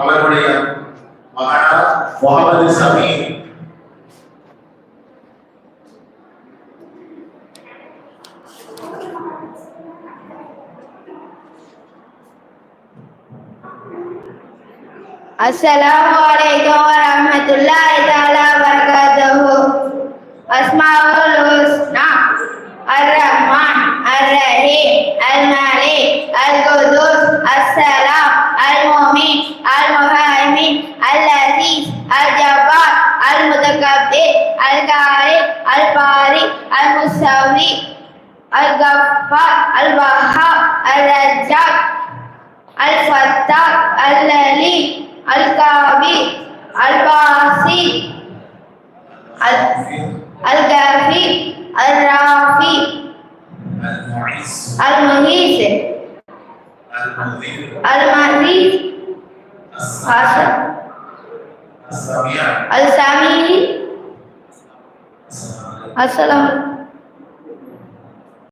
அவருடைய மகனார் முகமது Sameer Assalamualaikum warahmatullahi taala wabarakatuh. Asmaul الباري المستوي الغفار الوهاب الرزاق الفتاح الذي الكافي الباسي الكافي الرافي المعز المذل المريض السميع السميع அஸ்லாம்